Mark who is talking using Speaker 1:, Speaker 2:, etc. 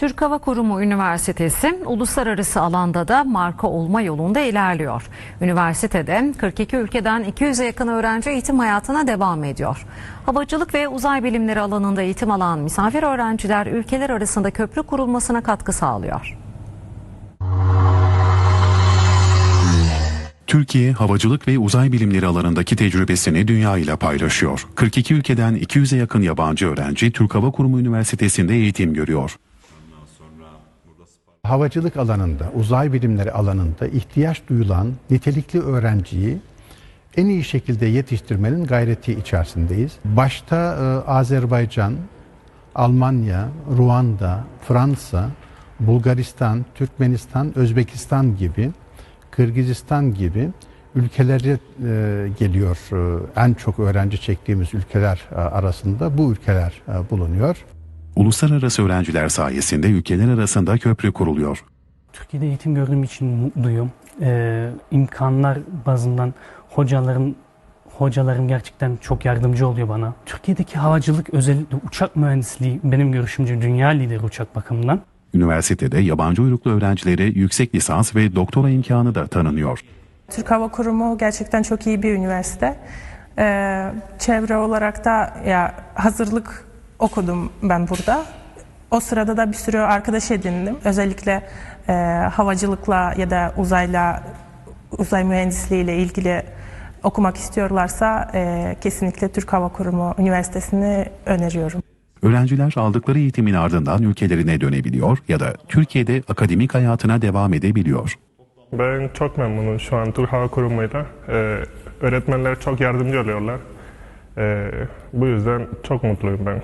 Speaker 1: Türk Hava Kurumu Üniversitesi uluslararası alanda da marka olma yolunda ilerliyor. Üniversitede 42 ülkeden 200'e yakın öğrenci eğitim hayatına devam ediyor. Havacılık ve uzay bilimleri alanında eğitim alan misafir öğrenciler ülkeler arasında köprü kurulmasına katkı sağlıyor.
Speaker 2: Türkiye, havacılık ve uzay bilimleri alanındaki tecrübesini dünya ile paylaşıyor. 42 ülkeden 200'e yakın yabancı öğrenci Türk Hava Kurumu Üniversitesi'nde eğitim görüyor.
Speaker 3: Havacılık alanında, uzay bilimleri alanında ihtiyaç duyulan nitelikli öğrenciyi en iyi şekilde yetiştirmenin gayreti içerisindeyiz. Başta e, Azerbaycan, Almanya, Ruanda, Fransa, Bulgaristan, Türkmenistan, Özbekistan gibi, Kırgızistan gibi ülkelere e, geliyor. E, en çok öğrenci çektiğimiz ülkeler e, arasında bu ülkeler e, bulunuyor.
Speaker 2: Uluslararası öğrenciler sayesinde ülkeler arasında köprü kuruluyor.
Speaker 4: Türkiye'de eğitim gördüğüm için mutluyum. Ee, imkanlar bazından hocalarım hocalarım gerçekten çok yardımcı oluyor bana. Türkiye'deki havacılık özellikle uçak mühendisliği benim görüşümce dünya lideri uçak bakımından.
Speaker 2: Üniversitede yabancı uyruklu öğrencilere yüksek lisans ve doktora imkanı da tanınıyor.
Speaker 5: Türk Hava Kurumu gerçekten çok iyi bir üniversite. Ee, çevre olarak da ya hazırlık okudum ben burada. O sırada da bir sürü arkadaş edindim. Özellikle e, havacılıkla ya da uzayla, uzay mühendisliğiyle ilgili okumak istiyorlarsa e, kesinlikle Türk Hava Kurumu Üniversitesi'ni öneriyorum.
Speaker 2: Öğrenciler aldıkları eğitimin ardından ülkelerine dönebiliyor ya da Türkiye'de akademik hayatına devam edebiliyor.
Speaker 6: Ben çok memnunum şu an Türk Hava Kurumu'yla. Ee, öğretmenler çok yardımcı oluyorlar. Ee, bu yüzden çok mutluyum ben.